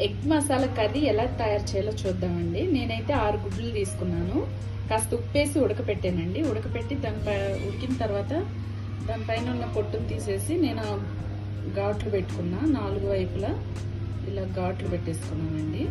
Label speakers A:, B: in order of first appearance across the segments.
A: Egg masala curry ఎలా తయారు చేయాలో చూద్దామండి. నేనైతే ఆరు గుడ్లు తీసుకున్నాను. కాస్త ఉప్పేసి ఉడకపెట్టానండి. ఉడకపెట్టి దానిపై ఉడికిన తర్వాత దానిపైన ఉన్న పొట్టును తీసేసి నేను ఘాట్లు పెట్టుకున్నా. నాలుగు వైపులా ఇలా ఘాట్లు పెట్టేసుకున్నానండి.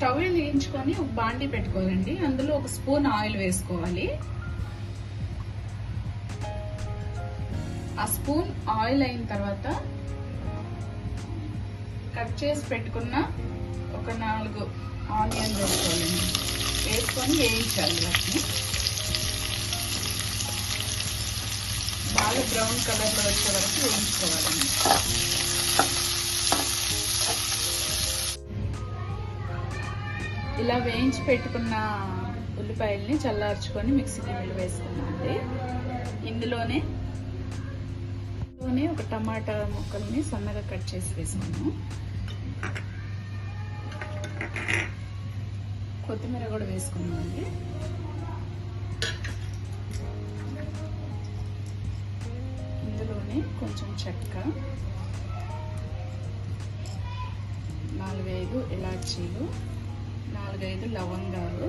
A: స్టవ్ వేయించుకొని ఒక బాండి పెట్టుకోవాలండి. అందులో ఒక స్పూన్ ఆయిల్ వేసుకోవాలి. ఆ స్పూన్ ఆయిల్ అయిన తర్వాత కట్ చేసి పెట్టుకున్న ఒక నాలుగు ఆనియన్ వేసుకోవాలండి. వేసుకొని వేయించాలి వాటిని. బాగా బ్రౌన్ కలర్లో వచ్చే వరకు వేయించుకోవాలండి. ఇలా వేయించి పెట్టుకున్న ఉల్లిపాయల్ని చల్లార్చుకొని మిక్సీ గిన్నెలు వేసుకున్నామండి ఇందులోనే ఇందులోనే ఒక టమాటా ముక్కల్ని సన్నగా కట్ చేసి వేసుకున్నాము కొత్తిమీర కూడా వేసుకున్నామండి ఇందులోనే కొంచెం చెక్క నాలుగైదు ఇలాచీలు నాలుగైదు లవంగాలు.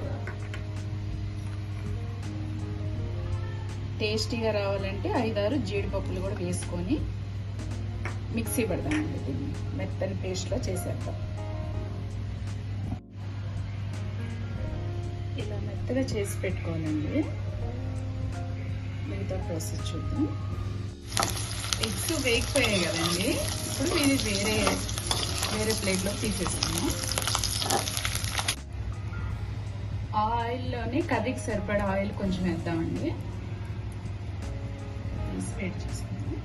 A: టేస్టీగా రావాలంటే ఐదారు జీడిపప్పులు కూడా వేసుకొని మిక్సీ పెడదామండి దీన్ని. మెత్తని పేస్ట్లో చేసేద్దాం. ఇలా మెత్తగా చేసి పెట్టుకోవాలండి. మిగతా ప్రాసెస్ చూద్దాం. ఎగ్స్ వేగిపోయాయి కదండి. ఇప్పుడు ఇది వేరే వేరే ప్లేట్లో తీసేస్తున్నాం ఆయిల్లోనే కర్రీకి సరిపడా ఆయిల్ కొంచెం వేద్దామండి. వేడి చేసుకుందాం.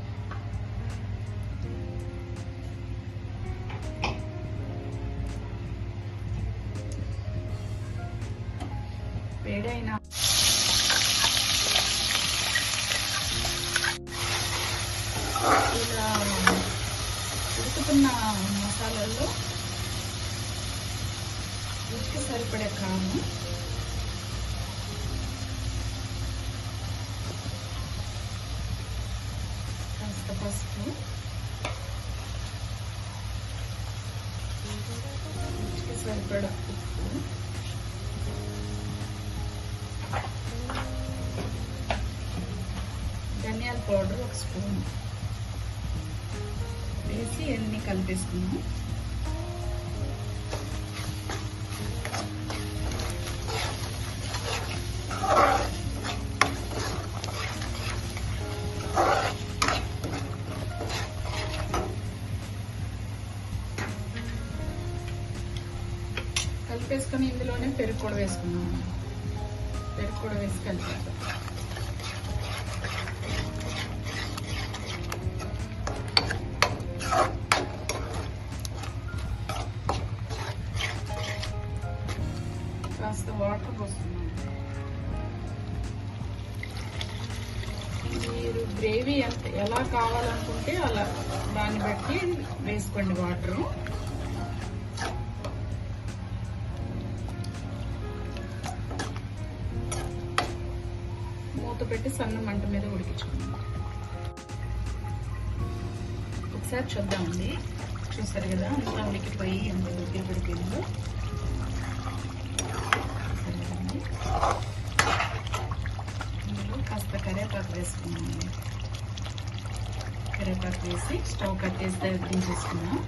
A: వేడైన ఇలా ఉడుకుతున్న మసాలాల్లో రుచికి సరిపడే కారం. కాస్త పసుపు. రుచికి సరిపడా ఉప్పు. ధనియాల పౌడర్ ఒక స్పూన్. వేసి అన్నీ కలిపేసుకున్నాం కలిపేసుకొని ఇందులోనే పెరుగు కూడా వేసుకున్నాం. పెరుగు కూడా వేసి కాస్త వాటర్ పోస్తున్నాం మీరు గ్రేవీ ఎంత ఎలా కావాలనుకుంటే అలా దాన్ని బట్టి వేసుకోండి వాటరు. మూత పెట్టి సన్న మంట మీద ఉడికించుకుందాం. ఒకసారి చూద్దామండి చూసారు కదా అంతా ఉడికిపోయి ఎంత ఉడికి ఉడికిందో. కాస్త కరేపాకు వేసుకున్నామండి కరేపాకు వేసి స్టవ్ కట్టేసి దించేసుకున్నాం